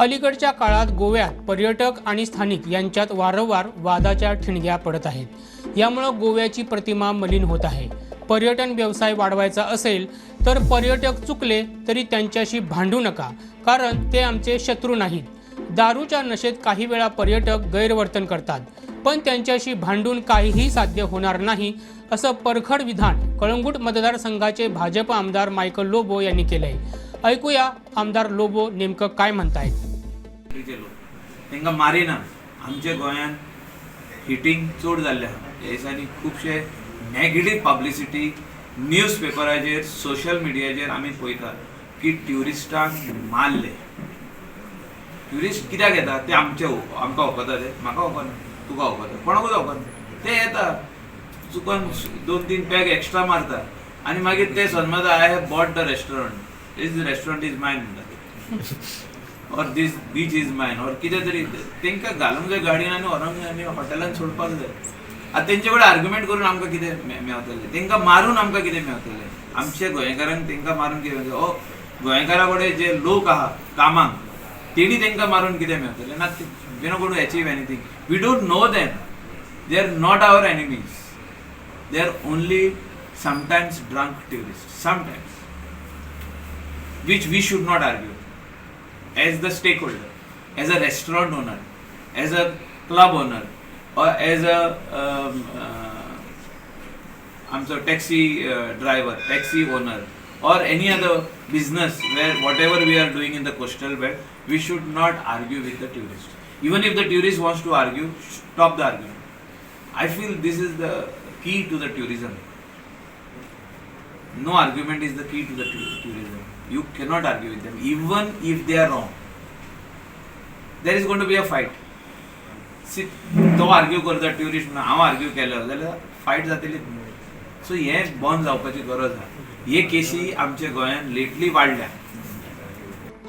अलीकडच्या काळात गोव्यात पर्यटक आणि स्थानिक यांच्यात वारंवार वादाच्या ठिणग्या पडत आहेत. यामुळं गोव्याची प्रतिमा मलिन होत आहे. पर्यटन व्यवसाय वाढवायचा असेल तर पर्यटक चुकले तरी त्यांच्याशी भांडू नका कारण ते आमचे शत्रू नाहीत. दारूच्या नशेत काही वेळा पर्यटक गैरवर्तन करतात पण त्यांच्याशी भांडून काहीही साध्य होणार नाही असं परखड विधान कळंगूट मतदारसंघाचे भाजप आमदार मायकल लोबो यांनी केलंय. ऐकूया आमदार लोबो नेमकं काय म्हणतायत. केलो तांकां मारिना आमच्या गोंयांत हिटींग चड जाल्लें आहा ह्या दिसांनी खुबशे नॅगेटीव पब्लिसिटी न्यूज पेपराचेर सोशल मिडियाचेर आमी पळयतात की ट्युरिस्टांक मारले. ट्युरिस्ट कित्याक येता ते आमचे आमकां वखदा ते. म्हाका वखना तुका वखता कोणाकूच वखना ते येता चुकोन दोन तीन पॅक एक्स्ट्रा मारता आनी मागीर ते समजा I have bought the restaurant is restaurant is mine म्हणटा और दीस बीच इज मायन और कितें तरी तांकां घालूंक जाय गाडयेन आनी व्हरोंक जाय आनी हॉटेलान सोडपाक जाय. आतां तेंचे कडेन आर्ग्युमेंट करून आमकां कितें मेवतलें. तांकां मारून आमकां कितें मेवतलें. आमच्या गोंयकारांक तांकां मारून कितें मेवतलें. ओ गोंयकारा कडेन जे लोक आहा कामांक तेणी तांकां मारून कितें मेवतलें. ना you know got to achieve anything we don't know them they are not our enemies they are only sometimes drunk tourists sometimes which we should not argue as the stakeholder, as a restaurant owner, as a club owner, or as a um, uh, I'm sorry, taxi uh, driver, taxi owner, or any other business where whatever we are doing in the coastal belt, we should not argue with the tourist. Even if the tourist wants to argue, stop the argument. I feel this is the key to the tourism. No argument is the key to the tu- tourism. You cannot argue with them, even if they are wrong. There is going to be a fight. See, तो argue करता tourist म्हणून हांव argue केलो जाल्यार fight जातली so हें बंद जावपाची गरज आहा हे केसी आमच्या गोंयांत लेटली वाडल्या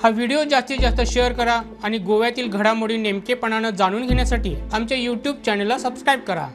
हा व्हिडिओ जास्तीत जास्त शेअर करा आणि गोव्यातील घडामोडी नेमकेपणानं जाणून घेण्यासाठी आमच्या यूट्यूब चॅनलला सबस्क्राईब करा